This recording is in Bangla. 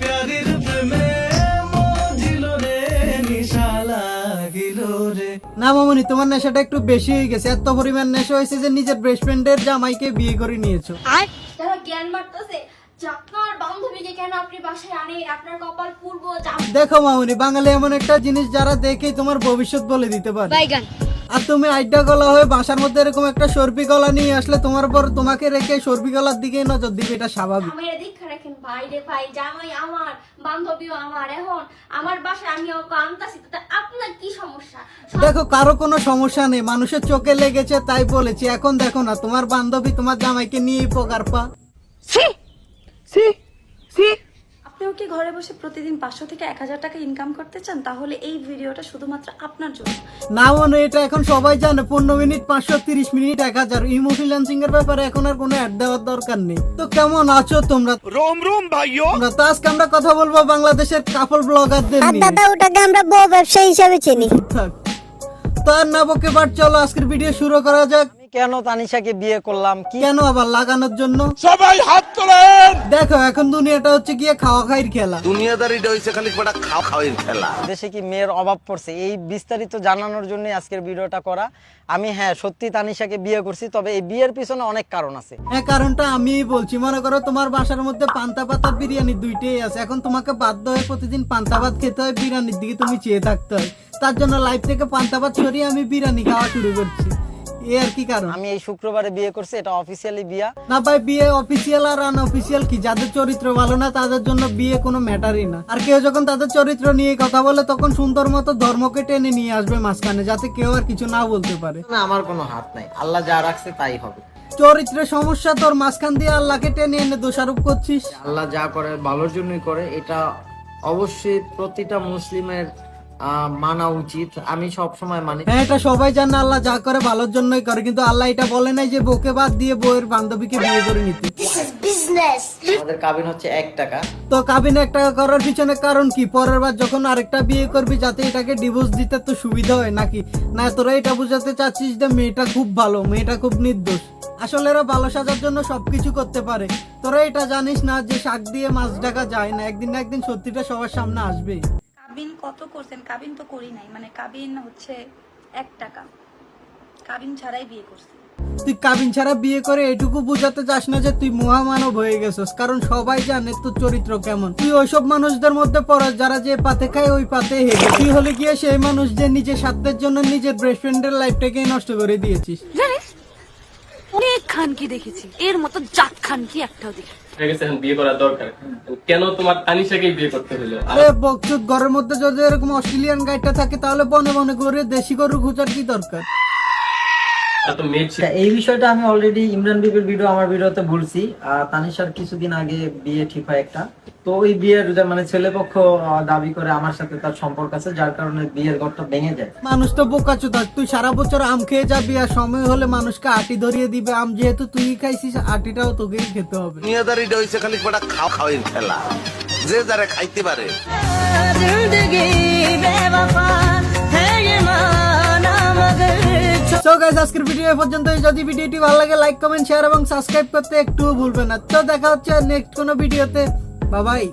প্যারির প্রেমে না মামুনি তোমার নেশাটা একটু বেশি হয়ে গেছে। এত পরিমাণ নেশা হয়েছে যে নিজের বেস্ট ফ্রেন্ডের জামাইকে বিয়ে করে নিয়েছো। যারা জ্ঞান মারতেছে আপনার বান্ধবীকে কেন আপনি বাসায় আনেন? আপনার কপাল পূর্ব দেখো মামুনি বাঙালি এমন একটা জিনিস যারা দেখে তোমার ভবিষ্যৎ বলে দিতে পারে। আর তুমি আইডা গলা হয়ে বাসার মধ্যে এরকম একটা সর্বি গলা নিয়ে আসলে তোমার পর তোমাকে রেখে সর্বি গলার দিকে নজর দিবে এটা স্বাভাবিক। আমার দীক্ষা রাখেন ভাই রে ভাই জামাই আমার বান্ধবীও আমার এখন আমার বাসায় আমি ওকে আনতাছি তো আপনার কি সমস্যা? দেখো কারও কোনো সমস্যা নেই মানুষের চোখে লেগেছে তাই বলেছি এখন দেখো না তোমার বান্ধবী তোমার জামাইকে নিয়ে পোকার পা আপনিও কি ঘরে বসে প্রতিদিন পাঁচশো থেকে এক হাজার টাকা ইনকাম করতে চান? তাহলে এই ভিডিওটা শুধুমাত্র আপনার জন্য। না মনে এটা এখন সবাই জানে পনেরো মিনিট পাঁচশো তিরিশ মিনিট এক হাজার। ইমো ফ্রিল্যান্সিং এর ব্যাপারে এখন আর কোনো অ্যাড দেওয়ার দরকার নেই। তো কেমন আছো তোমরা? রোম রোম ভাইও। আমরা তো আজকে আমরা কথা বলব বাংলাদেশের কাপল ব্লগারদের আর নিয়ে। দাদা ওটাকে আমরা বউ ব্যবসা হিসাবে চিনি। থাক। তো আর না বকে বাট চলো আজকের ভিডিও শুরু করা যাক। কেন তানিশাকে বিয়ে করলাম? কেন আবার লাগানোর জন্য? সবাই হাত তোলেন! দেখো এখন দুনিয়াটা হচ্ছে গিয়ে খাওয়া খাইর খেলা। দুনিয়াদারিটা হইছে খালি কটা খাও খাওয়ার খেলা। দেশে কি মেয়ের অভাব পড়ছে? এই বিস্তারিত জানানোর জন্য আজকের ভিডিওটা করা। আমি হ্যাঁ সত্যি তানিশাকে বিয়ে করছি তবে এই বিয়ের পিছনে অনেক কারণ আছে। হ্যাঁ কারণটা আমিই বলছি। মনে করো তোমার বাসার মধ্যে পান্তা পাতা বিরিয়ানি দুইটাই আছে। এখন তোমাকে বাধ্য হয়ে প্রতিদিন পান্তা ভাত খেতে হয় বিরিয়ানির দিকে তুমি চেয়ে থাকতে হয়। তার জন্য লাইফ থেকে পান্তা ভাত সরিয়ে আমি বিরিয়ানি খাওয়া শুরু করছি। এ আর কি কারণ? আমি এই শুক্রবারে বিয়ে করছি এটা অফিসিয়ালি বিয়া। না ভাই বিয়ে অফিসিয়াল আর আনঅফিসিয়াল কি? যাদের চরিত্র ভালো না তাদের জন্য বিয়ে কোনো ম্যাটারই না। আর কেউ যখন তাদের চরিত্র নিয়ে কথা বলে তখন সুন্দর মতো ধর্মকে টেনে নিয়ে আসবে মাঝখানে যাতে কেউ আর কিছু না বলতে পারে। না আমার কোনো হাত নাই। আল্লাহ যা রাখছে তাই হবে। চরিত্রের সমস্যা তোর মাঝখান দিয়ে আল্লাহকে টেনে এনে দোষারোপ করছিস? আল্লাহ যা করে ভালোর জন্যই করে এটা অবশ্যই প্রতিটা মুসলিমের মানা উচিত। আমি সব সময় মানি। হ্যাঁ এটা সবাই জানে আল্লাহ যা করে ভালোর জন্যই করে কিন্তু আল্লাহ এটা বলে নাই যে বউকে বাদ দিয়ে বউয়ের বান্ধবীকে বিয়ে করে নিতে। আমাদের কাবিন হচ্ছে এক টাকা। তো কাবিনে একটা করার পিছনে কারণ কি? পরের বার যখন আরেকটা বিয়ে করবি যাতে এটাকে ডিভোর্স দিতে তো সুবিধা হয় নাকি? না তোরা এটা বুঝাতে চাচ্ছিস যে মেয়েটা খুব ভালো মেয়েটা খুব নির্দোষ। আসলে এরা ভালো সাজার জন্য সবকিছু করতে পারে। তোরা এটা জানিস না যে শাক দিয়ে মাছ ঢাকা যায় না একদিন না একদিন সত্যিটা সবার সামনে আসবে কত করছেন? কাবিন তো করি নাই। মানে কাবিন হচ্ছে এক টাকা। কাবিন ছাড়াই বিয়ে করছি। তুই কাবিন ছাড়া বিয়ে করে এটুকু বুঝাতে চাস না যে তুই মহামানব হয়ে গেছিস। কারণ সবাই জানে তোর চরিত্র কেমন। তুই ওইসব মানুষদের মধ্যে পড়াস যারা যে পাতে খায় ওই পাতে হেগে। তুই হলে গিয়ে সেই মানুষ যে নিজের স্বার্থের জন্য নিজের বেস্ট ফ্রেন্ডের লাইফটাকেই নষ্ট করে দিয়েছিস। অনেক খানকি দেখেছি। এর মতো জাত খানকি একটাও দেখি বিয়ে করার দরকার। কেন তোমার তানিশাকেই বিয়ে করতে হলো? আরে ঘরের মধ্যে যদি এরকম অস্ট্রেলিয়ান গাইডটা থাকে তাহলে বনে বনে করে দেশি গরু খুঁজার কি দরকার এত মেয়ে ছিল আচ্ছা, এই বিষয়টা আমি অলরেডি ইমরান বিবির ভিডিও আমার ভিডিওতে বলছি আর তানিশার কিছুদিন আগে বিয়ে ঠিক হয় একটা। তো ওই বিয়ের মানে ছেলেপক্ষ আহ, দাবি করে আমার সাথে তার সম্পর্ক আছে যার কারণে বিয়ের ঘরটা ভেঙে যায়। মানুষ তো বোকাচুদা তুই সারা বছর আম খেয়ে যাবি আর সময় হলে মানুষকে আটি ধরিয়ে দিবে। আম যেহেতু তুই খাইছিস আটিটাও তোকেই খেতে হবে। দুনিয়াদারিটা হইছে খালি কটা খাও খাওয়ার খেলা। যে যারা খাইতে পারে। সো গাইস আজকের ভিডিও এ পর্যন্ত যদি ভিডিওটি ভালো লাগে লাইক কমেন্ট শেয়ার এবং সাবস্ক্রাইব করতে একটু ভুলবেন না। তো দেখা হচ্ছে নেক্সট কোনো ভিডিওতে বাবাই